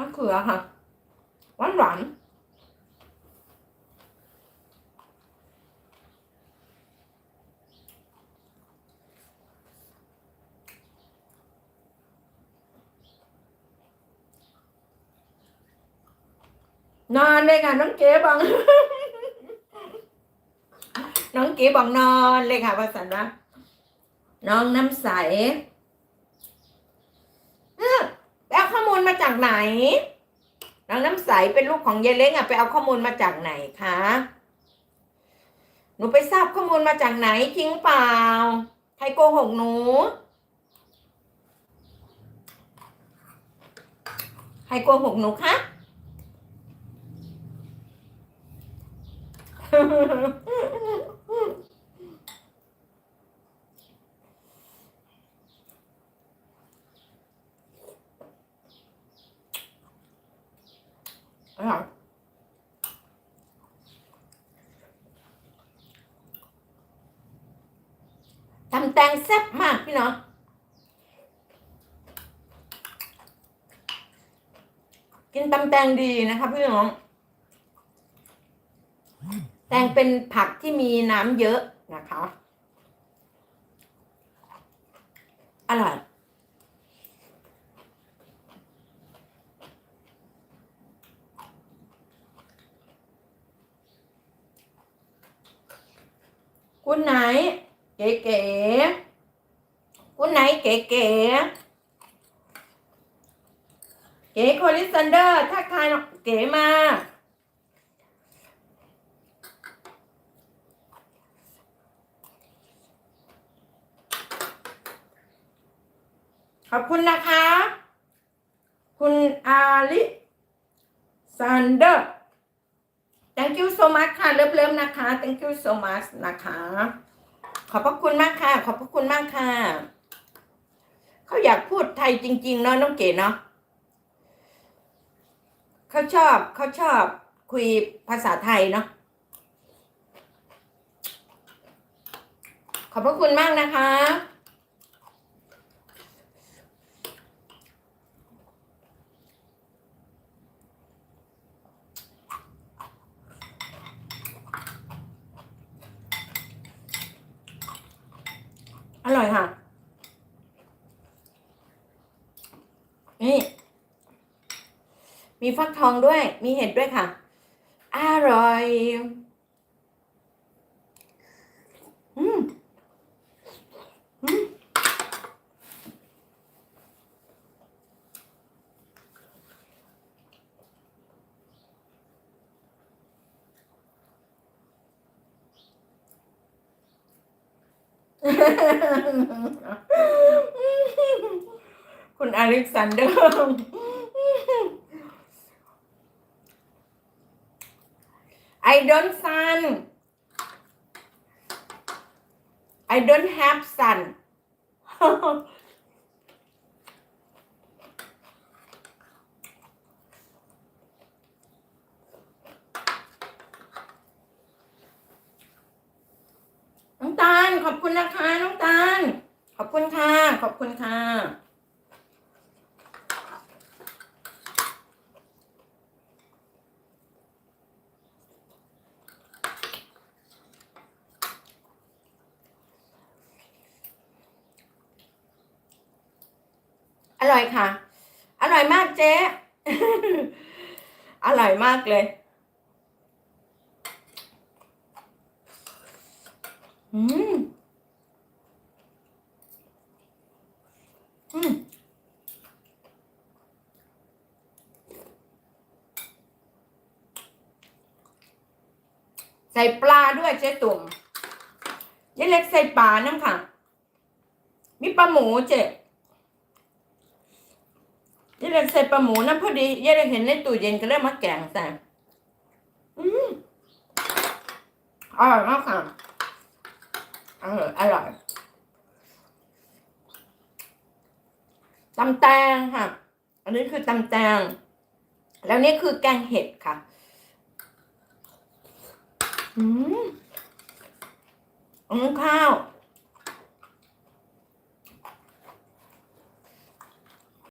มะเขือค่ะหวานหวานนอนเลยค่ะน้องเก๋บอกน้องเก๋บอกนอนเลยค่ะภาษานะน้องน้ำใส อ้อไปเอาข้อมูลมาจากไหนน้องน้ำใสเป็นลูกของยายเล้งอะไปเอาข้อมูลมาจากไหนคะหนูไปทราบข้อมูลมาจากไหนจริงเปล่าใครโกหกหนูใครโกหกหนูคะ อร่อยตำแตงแซ่บมากพี่น้องกินตำแตงดีนะคะพี่น้อง แตงเป็นผักที่มีน้ำเยอะนะคะ อร่อย คุณไหน เก๋ๆคุณไหนเก๋ๆเก๋โคลิสันเดอร์ทักทายน้องเก๋มาขอบคุณนะคะ คุณอาลิซันเดอร์ thank you so much ค่ะ เริ่มๆนะคะ thank you so much นะคะ ขอบพระคุณมากค่ะ ขอบพระคุณมากค่ะ เขาอยากพูดไทยจริง ๆ เนาะน้องเก๋เนาะเขาชอบเขาชอบคุยภาษาไทยเนาะขอบพระคุณมากนะคะ อร่อยค่ะ นี่ มีฟักทองด้วย มีเห็ดด้วยค่ะ อร่อย อืม อืม คุณอเล็กซานเดอร์ I don't sun I don't have sun น้ องตาลขอบคุณนะคะน้องตาล ขอบคุณค่ะ ขอบคุณค่ะ อร่อยค่ะ อร่อยมากเจ๊ อร่อยมากเลยอืม อืมใส่ปลาด้วยเจ๊ตุ่มเจ๊เล็กใส่ปลาน้ำค่ะ มีปลาหมูเจ๊เจ๊เล็กใส่ปลาหมูน้ำพอดีเจ๊เล็กเห็นในตู้เย็นก็เลยมาแกงใส่อืมอร่อยมากค่ะอร่อยอร่อย ตำแตงค่ะ อันนี้คือตำแตง แล้วนี่คือแกงเห็ดค่ะ อืมอืมข้าว